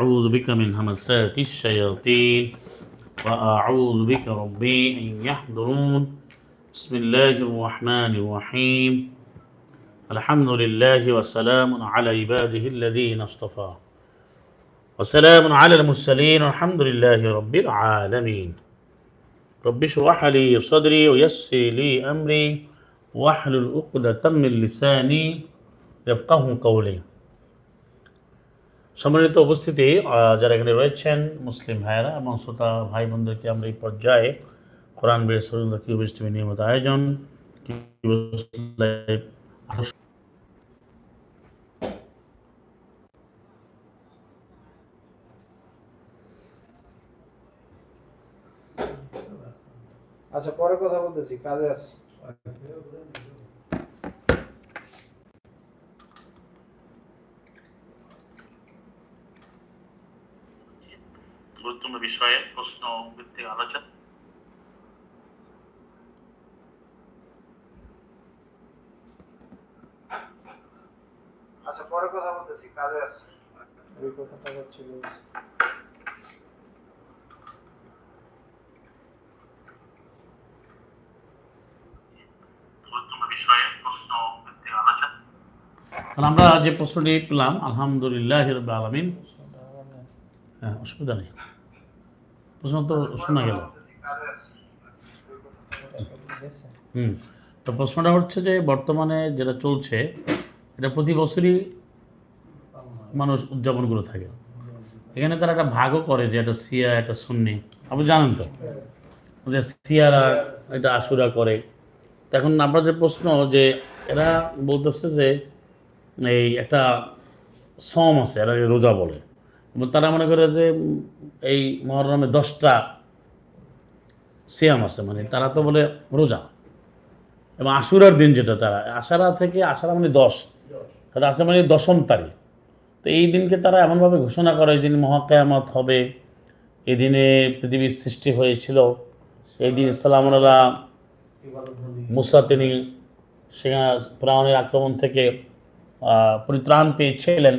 أعوذ بك من همسات الشياطين وأعوذ بك ربي أن يحضرون. بسم الله الرحمن الرحيم. الحمد لله وسلام على عباده الذين اصطفى. وسلام على المرسلين والحمد لله رب العالمين. رب اشرح لي صدري ويسر لي أمري واحلل عقدة من لساني يفقه قولي. সম্মানিত উপস্থিতি যারা এখানে রয়েছেন, মুসলিম ভাইয়েরা এবং শ্রোতা ভাই বোনদেরকে আমরা এই পর্যায়ে কোরআন বের সরুন্দর কিউবিস নিয়মিত আয়োজন আচ্ছা পরে কথা বলতেছি, কাজে আছি। গুরুত্বপূর্ণ বিষয়ে প্রশ্ন ভিত্তিক আলোচনা আচ্ছা পরে কথা বলতেছি কাজে আছি ওই কথাটা হচ্ছে বলছি। গুরুত্বপূর্ণ বিষয়ে প্রশ্ন ভিত্তিক আলোচনা তাহলে আমরা যে প্রশ্নটি পেলাম আলহামদুলিল্লাহ রব আলমিন হ্যাঁ অসুবিধা নেই। প্রশ্ন তো শোনা গেল? হুম, তো প্রশ্নটা হচ্ছে যে বর্তমানে যেটা চলছে, এটা প্রতি বছরই মানুষ উদযাপন করে থাকে। এখানে তারা একটা ভাগও করে যে একটা সিয়া একটা সুন্নি। আপনি জানেন তো? যে সিয়ারা এটা আশুরা করে। এখন আপনার যে প্রশ্ন যে এরা বলতেছে যে এই একটা সম আছে, এরা রোজা বলে। তারা মনে করে যে এই মহরমে দশটা সিয়াম আছে মানে তারা তো বলে রোজা। এবং আশুরার দিন যেটা তারা, আশারা থেকে, আশারা মানে দশ। আশা মানে দশম তারিখ। তো এই দিনকে তারা এমনভাবে ঘোষণা করে, এই দিন মহাকেয়ামত হবে। এই দিনে পৃথিবীর সৃষ্টি হয়েছিল। এই দিন ইসলামুল্লাহ মুসা, তিনি সেখানে ফ্রাউনের আক্রমণ থেকে পরিত্রাণ পেয়েছিলেন।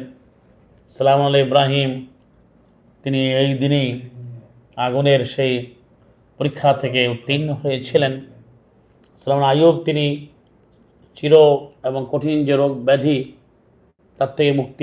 সালাম আল ইব্রাহিম। তিনি এই দিনেই আগুনের সেই পরীক্ষা থেকে উত্তীর্ণ হয়েছিলেন। সালাম আয়ুব তিনি চির এবং কঠিন যে রোগ ব্যাধি, তার থেকে মুক্তি